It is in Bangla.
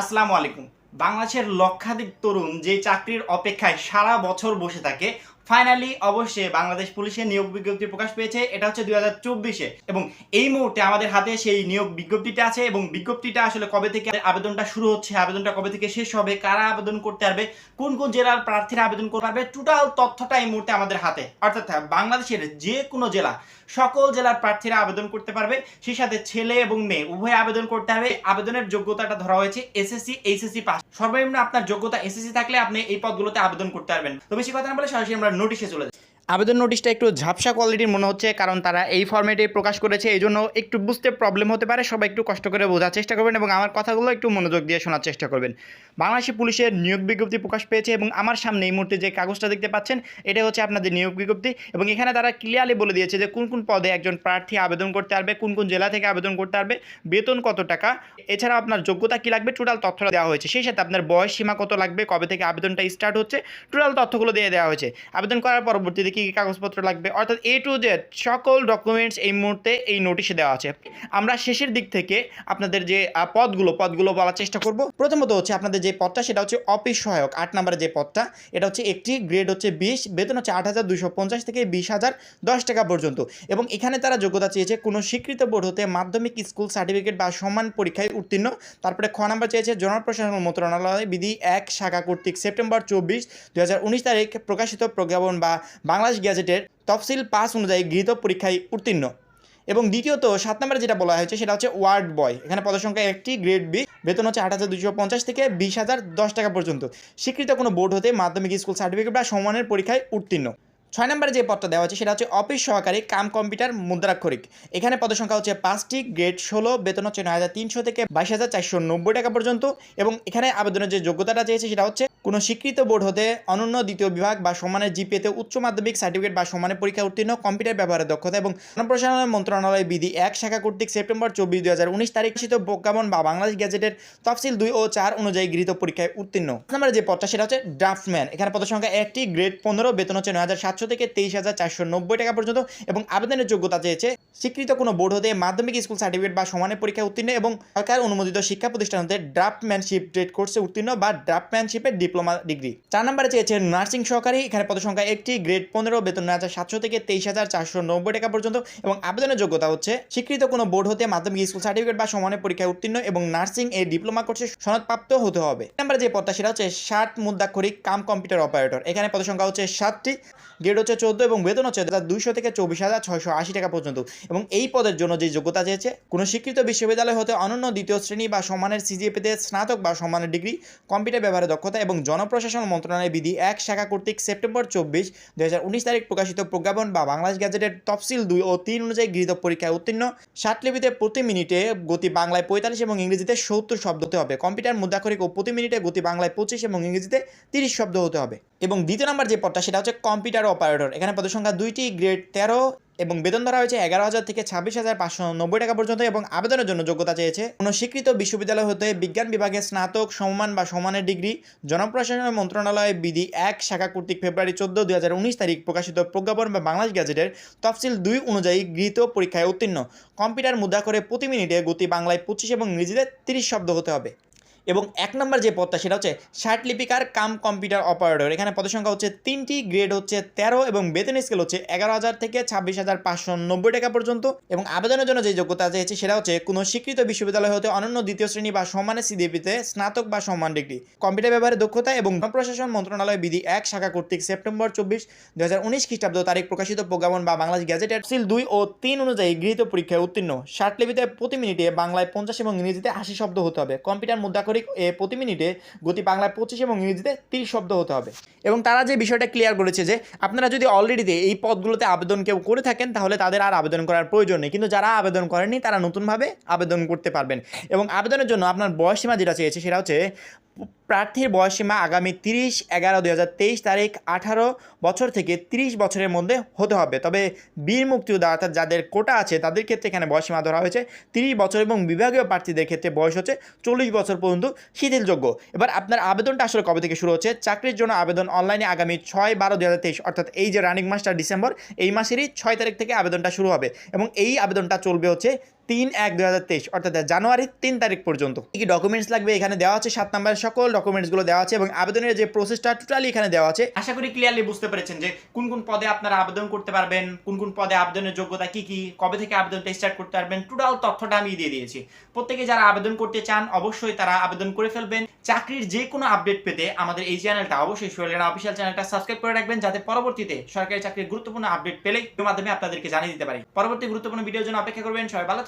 আসসালামু আলাইকুম। বাংলাদেশের লক্ষাধিক তরুণ যে চাকরির অপেক্ষায় সারা বছর বসে থাকে ফাইনালি অবশ্যই বাংলাদেশ পুলিশের নিয়োগ বিজ্ঞপ্তি প্রকাশ পেয়েছে। এটা হচ্ছে দুই হাজার চব্বিশে। এবং এই মুহূর্তে আমাদের হাতে সেই নিয়োগ বিজ্ঞপ্তিটা আছে এবং বিজ্ঞপ্তিটা আসলে কবে থেকে আবেদনটা শুরু হচ্ছে, আবেদনটা কবে থেকে শেষ হবে, কারা আবেদন করতে পারবে, কোন কোন জেলার প্রার্থীরা আবেদন করতে পারবে টোটাল তথ্যটা এই মুহূর্তে আমাদের হাতে। অর্থাৎ বাংলাদেশের যে কোনো জেলা, সকল জেলার প্রার্থীরা আবেদন করতে পারবে। সেই সাথে ছেলে এবং মেয়ে, উভয় আবেদন করতে হবে আবেদনের যোগ্যতাটা ধরা হয়েছে এসএসসি এইচএসসি পাস সর্বনিম্ন আপনার যোগ্যতা এসএসসি থাকলে আপনি এই পদগুলোতে আবেদন করতে পারবেন। তো বেশি কথা না বলে সরাসরি আমরা নোটিশে চলে যাই আবেদন নোটিশটা একটু ঝাপসা কোয়ালিটির মনে হচ্ছে, কারণ তারা এই ফর্মেটে প্রকাশ করেছে এই জন্য একটু বুঝতে প্রবলেম হতে পারে। সবাই একটু কষ্ট করে বোঝার চেষ্টা করবেন এবং আমার কথাগুলো একটু মনোযোগ দিয়ে শোনার চেষ্টা করবেন। বাংলাদেশি পুলিশের নিয়োগ বিজ্ঞপ্তি প্রকাশ পেয়েছে এবং আমার সামনে এই মুহূর্তে যে কাগজটা দেখতে পাচ্ছেন এটা হচ্ছে আপনাদের নিয়োগ বিজ্ঞপ্তি। এবং এখানে তারা ক্লিয়ারলি বলে দিয়েছে যে কোন কোন পদে একজন প্রার্থী আবেদন করতে পারবে, কোন কোন জেলা থেকে আবেদন করতে পারবে, বেতন কত টাকা, এছাড়া আপনার যোগ্যতা কী লাগবে টোটাল তথ্যটা দেওয়া হয়েছে। সেই সাথে আপনার বয়স সীমা কত লাগবে, কবে থেকে আবেদনটা স্টার্ট হচ্ছে টোটাল তথ্যগুলো দিয়ে দেওয়া হয়েছে। আবেদন করার পরবর্তীতে কী কী কাগজপত্র লাগবে? অর্থাৎ এ টু জেড সকল ডকুমেন্টস এই মুহূর্তে এই নোটিশে দেওয়া আছে। আমরা শেষের দিক থেকে আপনাদের যে পদগুলো পদগুলো বলার চেষ্টা করব। প্রথমত হচ্ছে আপনাদের যে পদটা, সেটা হচ্ছে অফিস সহায়ক, আট নম্বরের যে পদটা, এটা হচ্ছে একটি গ্রেড হচ্ছে বিশ, বেতন হচ্ছে আট থেকে বিশ হাজার টাকা পর্যন্ত। এবং এখানে তারা যোগ্যতা চেয়েছে কোনো স্বীকৃত বোর্ড হতে মাধ্যমিক স্কুল সার্টিফিকেট বা সমান পরীক্ষায় উত্তীর্ণ। তারপরে খ নাম্বার চেয়েছে জনপ্রশাসন মন্ত্রণালয় বিধি এক, শাখা কর্তৃক সেপ্টেম্বর চব্বিশ দু তারিখ প্রকাশিত প্রজ্ঞাপন বা বাংলাদেশ গ্যাজেটের তফসিল পাস অনুযায়ী গৃহীত পরীক্ষায় উত্তীর্ণ। এবং দ্বিতীয়ত, সাত নম্বরে যেটা বলা হয়েছে সেটা হচ্ছে ওয়ার্ড বয়। এখানে পদসংখ্যা একটি, গ্রেড বি। বেতন হচ্ছে আট হাজার দুশো পঞ্চাশ থেকে বিশ হাজার দশ টাকা পর্যন্ত। স্বীকৃত কোনো বোর্ড হতে মাধ্যমিক স্কুল সার্টিফিকেট বা সমানের পরীক্ষায় উত্তীর্ণ। ছয় নম্বরে যে পদটা দেওয়া হচ্ছে সেটা হচ্ছে অফিস সহকারী কাম কম্পিউটার মুদ্রাক্ষরিক। এখানে পদসংখ্যা হচ্ছে পাঁচটি, গ্রেড ষোলো, বেতন হচ্ছে নয় হাজার তিনশো থেকে বাইশ হাজার চারশো নব্বই টাকা পর্যন্ত এবং এখানে আবেদনের যে যোগ্যতাটা চেয়েছে সেটা হচ্ছে কোনো স্বীকৃত বোর্ড হতে অনন্য দ্বিতীয় বিভাগ বা সমানের জিপিএতে উচ্চ মাধ্যমিক সার্টিফিকেট বা সমানের পরীক্ষা উত্তীর্ণ কম্পিউটার ব্যবহারের দক্ষতা এবং জনপ্রশাসন মন্ত্রণালয় বিধি এক, শাখা কর্তৃক সেপ্টেম্বর চব্বিশ দুই হাজার উনিশ তারিখ শীত প্রজ্ঞাপন বা বাংলাদেশ গ্যাজেটের তফসিল দুই ও চার অনুযায়ী গৃহীত পরীক্ষায় উত্তীর্ণ। নম্বরে যে পদটা সেটা হচ্ছে ড্রাফটম্যান। এখানে পদসংখ্যা একটি, গ্রেড পনেরো, বেতন হচ্ছে নয় হাজার সাতশো থেকে তেইশ হাজার চারশো নব্বই টাকা পর্যন্ত এবং আবেদনের যোগ্যতা চেয়েছে স্বীকৃত কোনো বোর্ড হতে মাধ্যমিক স্কুল সার্টিফিকেট বা সমানের পরীক্ষায় উত্তীর্ণ এবং সরকার অনুমোদিত শিক্ষা প্রতিষ্ঠান হতে ড্রাফটম্যানশিপ ট্রেড কোর্সে উত্তীর্ণ বা ড্রাফটম্যানশিপের ডিপ্লোমা ডিগ্রি। চার নম্বরে চেয়েছে নার্সিং সহকারী। এখানে পদসংখ্যা একটি, গ্রেড পনেরো, বেতন নয় হাজার সাতশো থেকে তেইশ হাজার চারশো নব্বই টাকা পর্যন্ত এবং আবেদনের যোগ্যতা হচ্ছে স্বীকৃত কোনো বোর্ড হতে মাধ্যমিক স্কুল সার্টিফিকেট বা সমানের পরীক্ষায় উত্তীর্ণ এবং নার্সিং এ ডিপ্লোমা কোর্সে সনদপ্রাপ্ত হতে হবে। নম্বরে যে পদটা সেটা হচ্ছে ষাট মুদ্রাক্ষরিক কাম কম্পিউটার অপারেটর। এখানে পদসংখ্যা হচ্ছে সাতটি গ্রেড হচ্ছে চোদ্দ এবং বেতন হচ্ছে দুইশো থেকে চব্বিশ হাজার ছয়শো আশি টাকা পর্যন্ত। এবং এই পদের জন্য যে যোগ্যতা চেয়েছে, কোনো স্বীকৃত বিশ্ববিদ্যালয় হতে অনন্য দ্বিতীয় শ্রেণি বা সমানের সিজিএপিতে স্নাতক বা সমানের ডিগ্রি, কম্পিউটার ব্যবহারের দক্ষতা এবং জনপ্রশাসন মন্ত্রণালয় বিধি এক, শাখা কর্তৃক সেপ্টেম্বর চব্বিশ দু তারিখ প্রকাশিত প্রজ্ঞাপন বা বাংলাদেশ গ্যাজেটের তফসিল দুই ও তিন অনুযায়ী গৃহীত পরীক্ষায় উত্তীর্ণ। লিপিতে প্রতি মিনিটে গতি বাংলায় পঁয়তাল্লিশ এবং ইংরেজিতে সত্তর শব্দ হতে হবে। কম্পিউটার মুদ্রাক্ষরিক ও প্রতি মিনিটে গতি বাংলায় পঁচিশ এবং ইংরেজিতে তিরিশ শব্দ হতে হবে। এবং দ্বিতীয় নম্বর যে পদটা, সেটা হচ্ছে কম্পিউটার অপারেটর এখানে পদসংখ্যা দুইটি, গ্রেড তেরো এবং বেতন ধরা হয়েছে এগারো হাজার থেকে ছাব্বিশ হাজার পাঁচশো নব্বই টাকা পর্যন্ত এবং আবেদনের জন্য যোগ্যতা চেয়েছে কোনো স্বীকৃত বিশ্ববিদ্যালয় হতে বিজ্ঞান বিভাগে স্নাতক, সমমান বা সমানের ডিগ্রি, জনপ্রশাসন মন্ত্রণালয় বিধি এক, শাখা কর্তৃক ফেব্রুয়ারি চোদ্দ, দুই হাজার উনিশ তারিখ প্রকাশিত প্রজ্ঞাপন বা বাংলাদেশ গ্যাজেটের তফসিল দুই অনুযায়ী গৃহীত পরীক্ষায় উত্তীর্ণ। কম্পিউটার মুদ্রা করে প্রতি মিনিটে গতি বাংলায় পঁচিশ এবং ইংরেজিতে তিরিশ শব্দ হতে হবে। এবং এক নম্বর যে পদটা, সেটা হচ্ছে ষাট লিপিকার কাম কম্পিউটার অপারেটর। এখানে পদসংখ্যা হচ্ছে তিনটি, গ্রেড হচ্ছে তেরো এবং বেতন স্কেল হচ্ছে এগারো হাজার থেকে ছাব্বিশ হাজার পাঁচশো নব্বই টাকা পর্যন্ত। এবং আবেদনের জন্য যে যোগ্যতা চেয়েছে, সেটা হচ্ছে কোনো স্বীকৃত বিশ্ববিদ্যালয় হতে অনন্য দ্বিতীয় শ্রেণি বা সমানের সিডিপিতে স্নাতক বা সম্মান ডিগ্রি। কম্পিউটার ব্যবহারের দক্ষতা এবং প্রশাসন মন্ত্রণালয় বিধি এক, শাখা কর্তৃক সেপ্টেম্বর চব্বিশ দু হাজার উনিশ খ্রিস্টাব্দ তারিখ প্রকাশিত প্রজ্ঞাপন বা বাংলাদেশ গ্যাজেটের সিল দুই ও তিন অনুযায়ী গৃহীত পরীক্ষায় উত্তীর্ণ। ষাট লিপিতে প্রতি মিনিটে বাংলায় পঞ্চাশ এবং ইংরেজিতে আশি শব্দ হতে হবে। কম্পিউটার মুদ্রাক্ষরিক এ, প্রতি মিনিটে গতি বাংলায় পঁচিশ এবং ইংরেজিতে তিরিশ শব্দ হতে হবে। এবং তারা যে বিষয়টা ক্লিয়ার করেছে যে, আপনারা যদি অলরেডিতে এই পদগুলোতে আবেদন কেউ করে থাকেন, তাহলে তাদের আর আবেদন করার প্রয়োজন নেই। কিন্তু যারা আবেদন করেননি, তারা নতুনভাবে আবেদন করতে পারবেন। এবং আবেদনের জন্য আপনার বয়সীমা যেটা চেয়েছে, সেটা হচ্ছে প্রার্থীর বয়সীমা আগামী তিরিশ এগারো দুই হাজার তেইশ তারিখ আঠারো বছর থেকে তিরিশ বছরের মধ্যে হতে হবে। তবে বীর মুক্তিযোদ্ধা অর্থাৎ যাদের কোটা আছে, তাদের ক্ষেত্রে এখানে বয়সীমা ধরা হয়েছে তিরিশ বছর এবং বিভাগীয় প্রার্থীদের ক্ষেত্রে বয়স হচ্ছে চল্লিশ বছর পর্যন্ত শিথিলযোগ্য। এবার আপনার আবেদনটা আসলে কবে থেকে শুরু হচ্ছে? চাকরির জন্য আবেদন অনলাইনে আগামী ছয় বারো দুই হাজার তেইশ, অর্থাৎ এই যে রানিং মাসটা ডিসেম্বর, এই মাসেরই ছয় তারিখ থেকে আবেদনটা শুরু হবে এবং এই আবেদনটা চলবে হচ্ছে তিন এক দুই হাজার তেইশ, অর্থাৎ জানুয়ারির তিন তারিখ পর্যন্ত। কি ডকুমেন্টস লাগবে? এখানে দেওয়া আছে সাত নম্বরের সকল ডকুমেন্টসগুলো দেওয়া আছে এবং আবেদনের যে প্রসেসটা টোটালি এখানে দেওয়া আছে। আশা করি ক্লিয়ারলি বুঝতে পেরেছেন যে কোন কোন পদে আপনারা আবেদন করতে পারবেন, কোন কোন পদে আবেদনের যোগ্যতা কি কি, কবে থেকে আবেদনটা স্টার্ট করতে পারবেন টোটাল তথ্যটা আমি দিয়ে দিয়েছি। প্রত্যেকে যারা আবেদন করতে চান, অবশ্যই তারা আবেদন করে ফেলবেন। চাকরির যে কোনো আপডেট পেতে আমাদের এই চ্যানেলটা অবশ্যই সোহেলেনা অফিসিয়াল চ্যানেলটা সাবস্ক্রাইব করে রাখবেন, যাতে পরবর্তীতে সরকারি চাকরির গুরুত্বপূর্ণ আপডেট পেলে মাধ্যমে আপনাদেরকে জানিয়ে দিতে পারি। পরবর্তী গুরুত্বপূর্ণ ভিডিওর জন্য অপেক্ষা করবেন। সবাই ভালো